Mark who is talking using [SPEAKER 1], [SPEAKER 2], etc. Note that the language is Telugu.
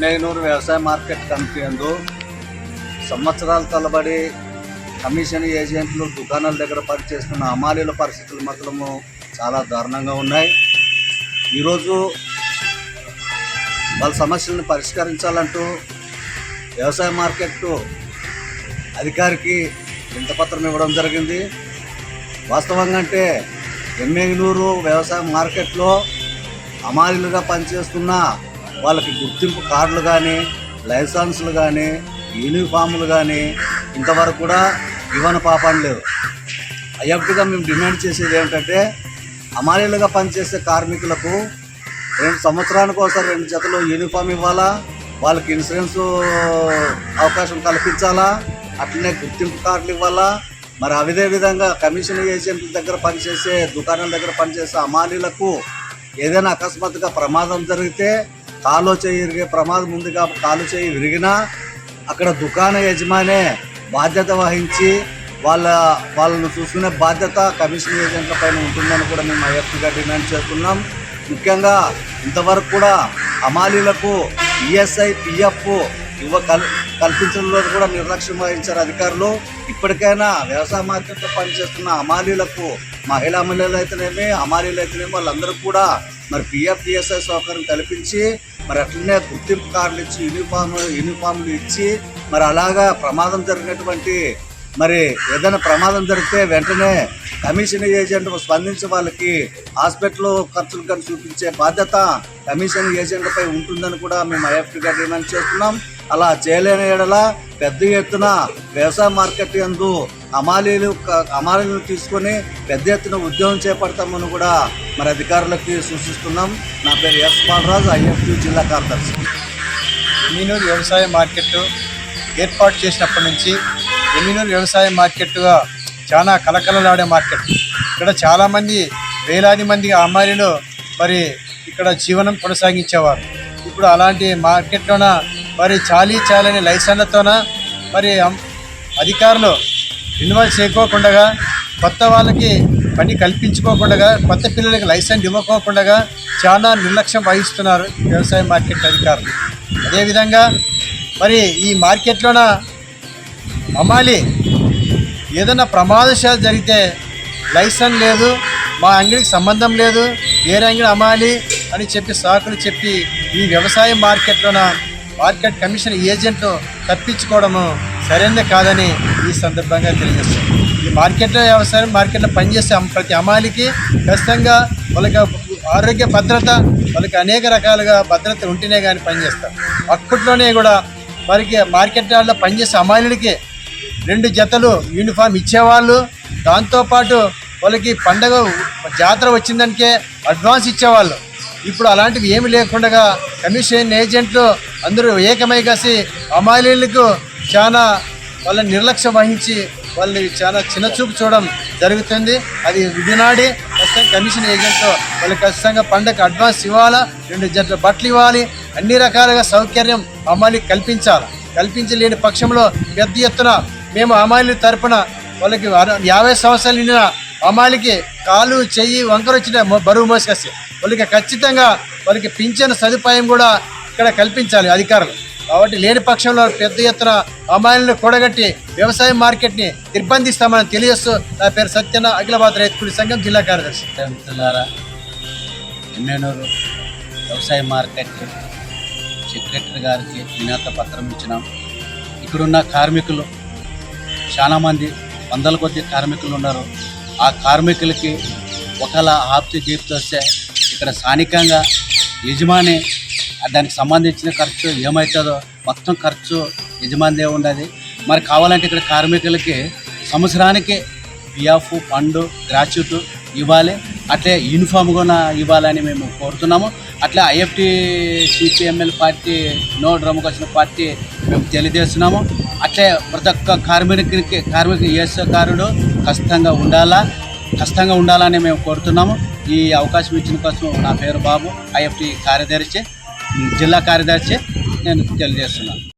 [SPEAKER 1] ఎమ్మెగనూరు వ్యవసాయ మార్కెట్ కమిటీ అందు సంవత్సరాల తలబడి కమిషన్ ఏజెంట్లు దుకాణాల దగ్గర పనిచేస్తున్న అమాలీల పరిస్థితులు మాత్రము చాలా దారుణంగా ఉన్నాయి. ఈరోజు వాళ్ళ సమస్యలను పరిష్కరించాలంటూ వ్యవసాయ మార్కెట్ అధికారికి వింతపత్రం ఇవ్వడం జరిగింది. వాస్తవంగా అంటే ఎమ్మెగనూరు వ్యవసాయ మార్కెట్లో అమాలీలుగా పనిచేస్తున్న వాళ్ళకి గుర్తింపు కార్డులు కానీ లైసెన్సులు కానీ యూనిఫామ్లు కానీ ఇంతవరకు కూడా ఇవ్వని పాపం లేదు అయ్యప్పటిగా మేము డిమాండ్ చేసేది ఏమిటంటే అమాలీలుగా పనిచేసే కార్మికులకు రెండు సంవత్సరానికి ఒకసారి రెండు జతలు యూనిఫామ్ ఇవ్వాలా వాళ్ళకి ఇన్సూరెన్స్ అవకాశం కల్పించాలా అట్లనే గుర్తింపు కార్డులు ఇవ్వాలా. మరి అదే విధంగా కమిషన్ ఏజెంట్ల దగ్గర పనిచేసే దుకాణాల దగ్గర పనిచేసే అమాలీలకు ఏదైనా అకస్మాత్తుగా ప్రమాదం జరిగితే కాలో చేయి విరిగే ప్రమాదం ముందుగా కాలు చేయి విరిగినా అక్కడ దుకాణ యజమానే బాధ్యత వహించి వాళ్ళ వాళ్ళను చూసుకునే బాధ్యత కమిషన్ ఏజెంట్ల పైన ఉంటుందని కూడా మేము ఐఎఫ్టీగా డిమాండ్ చేస్తున్నాం. ముఖ్యంగా ఇంతవరకు కూడా అమాలీలకు ఈఎస్ఐ పిఎఫ్ ఇవ్వ కల్ కల్పించడంలో కూడా నిర్లక్ష్యం వహించారు అధికారులు. ఇప్పటికైనా వ్యవసాయ మార్కెట్లో పనిచేస్తున్న అమాలీలకు మహిళా మహిళలు అయితేనేమి అమాలీలు అయితేనేమి వాళ్ళందరూ కూడా మరి పిఎఫ్డిఎస్ఐ సౌకర్యం కల్పించి మరి అట్లనే గుర్తింపు కార్డులు ఇచ్చి యూనిఫామ్ యూనిఫామ్లు ఇచ్చి మరి అలాగా ప్రమాదం జరిగినటువంటి మరి ఏదైనా ప్రమాదం జరిగితే వెంటనే కమిషన్ ఏజెంట్ స్పందించి వాళ్ళకి హాస్పిటల్ ఖర్చులు కానీ చూపించే బాధ్యత కమిషన్ ఏజెంట్పై ఉంటుందని కూడా మేము ఐఎఫ్టీగా డిమాండ్ చేస్తున్నాం. అలా చేయలేని ఎడల పెద్ద ఎత్తున వ్యవసాయ మార్కెట్ ఎందు అమాలీలు క- అమాలీలు తీసుకొని పెద్ద ఎత్తున ఉద్యోగం చేపడతామని కూడా మరి అధికారులకి సూచిస్తున్నాం. నా పేరు ఎస్ బాలరాజు ఐఎఫ్టీ జిల్లా కార్యదర్శి
[SPEAKER 2] ఎమ్మినూరు వ్యవసాయ మార్కెట్ ఏర్పాటు చేసినప్పటి నుంచి ఎమ్మినూరు వ్యవసాయ మార్కెట్గా చాలా కలకలలాడే మార్కెట్. ఇక్కడ చాలామంది వేలాది మంది అమ్మాయిలు మరి ఇక్కడ జీవనం కొనసాగించేవారు. ఇప్పుడు అలాంటి మార్కెట్లోన మరి చాలీ చాలని లైసెన్లతోన మరి అధికారులు ఇన్వాల్వ్ చేయకోకుండా కొత్త వాళ్ళకి పని కల్పించుకోకుండా కొత్త పిల్లలకి లైసెన్స్ ఇవ్వకోకుండా చాలా నిర్లక్ష్యం వహిస్తున్నారు వ్యవసాయ మార్కెట్ అధికారులు. అదేవిధంగా మరి ఈ మార్కెట్లోన అమ్మాలి ఏదైనా ప్రమాదశాలు జరిగితే లైసెన్స్ లేదు మా అంగడికి సంబంధం లేదు వేరే అంగడి అమ్మాలి అని చెప్పి సాకులు చెప్పి ఈ వ్యవసాయ మార్కెట్లోన మార్కెట్ కమిషన్ ఏజెంట్ తప్పించుకోవడము సరైనది కాదని ఈ సందర్భంగా తెలియజేస్తాం. ఈ మార్కెట్లో వ్యవసాయం మార్కెట్లో పనిచేసే ప్రతి అమాలికి ఖచ్చితంగా వాళ్ళకి ఆరోగ్య భద్రత వాళ్ళకి అనేక రకాలుగా భద్రత ఉంటేనే కానీ పనిచేస్తారు అప్పట్లోనే కూడా వారికి మార్కెట్ వాళ్ళ పనిచేసే అమ్మాయిలకి రెండు జతలు యూనిఫామ్ ఇచ్చేవాళ్ళు. దాంతోపాటు వాళ్ళకి పండగ జాతర వచ్చిందనికే అడ్వాన్స్ ఇచ్చేవాళ్ళు. ఇప్పుడు అలాంటివి ఏమి లేకుండా కమిషన్ ఏజెంట్లు అందరూ ఏకమై కాసి అమాలీలకు చాలా వాళ్ళ నిర్లక్ష్యం వహించి వాళ్ళని చాలా చిన్న చూపు చూడడం జరుగుతుంది. అది విధినాడి ఖచ్చితంగా కమిషన్ ఏజెంట్ వాళ్ళకి ఖచ్చితంగా పండగ అడ్వాన్స్ ఇవ్వాలా రెండు జట్ల బట్టలు ఇవ్వాలి అన్ని రకాలుగా సౌకర్యం అమ్మాయికి కల్పించాలి. కల్పించలేని పక్షంలో పెద్ద ఎత్తున మేము అమ్మాయిల తరపున వాళ్ళకి యాభై సంవత్సరాలు నిండిన అమ్మాయిలకి కాలు చెయ్యి వంకర వచ్చిన బరువు మోసుకొస్తే వాళ్ళకి ఖచ్చితంగా వాళ్ళకి పింఛన్ సదుపాయం కూడా ఇక్కడ కల్పించాలి అధికారులు. కాబట్టి లేని పక్షంలో పెద్ద ఎత్తున అమ్మాయిలను కూడగట్టి వ్యవసాయ మార్కెట్ని నిర్బంధిస్తామని తెలియజేస్తూ నా పేరు సత్యన అఖిలాబాద్ రైతుకుడి సంఘం జిల్లా కార్యదర్శి.
[SPEAKER 3] ఎమ్మెనూరు వ్యవసాయ మార్కెట్ సెక్రటరీ గారికి వినత పత్రం ఇచ్చినాం. ఇక్కడున్న కార్మికులు చాలామంది వందల కొద్ది కార్మికులు ఉన్నారు. ఆ కార్మికులకి ఒకలా ఆప్తి జీప్తో వస్తే ఇక్కడ స్థానికంగా యజమాని దానికి సంబంధించిన ఖర్చు ఏమవుతుందో మొత్తం ఖర్చు యజమానిదే ఉండదు మరి కావాలంటే ఇక్కడ కార్మికులకి సంవత్సరానికి పిఎఫ్ ఫండ్ గ్రాచ్యుట్ ఇవ్వాలి. అట్లే యూనిఫామ్ కూడా ఇవ్వాలని మేము కోరుతున్నాము. అట్లే ఐఎఫ్టి సిపిఎంఎల్ పార్టీ నో డ్రమ్కి వచ్చిన పార్టీ మేము తెలియజేస్తున్నాము. అట్లే ప్రతి ఒక్క కార్మికునికి కార్మిక ఏసకారుడు ఖచ్చితంగా ఉండాలా. కష్టంగా ఉండాలని మేము కోరుతున్నాము. ఈ అవకాశం ఇచ్చిన కోసం నా పేరు బాబు ఐఎఫ్టి కార్యదర్శి జిల్లా కార్యదర్శి నేను తెలియజేస్తున్నాను.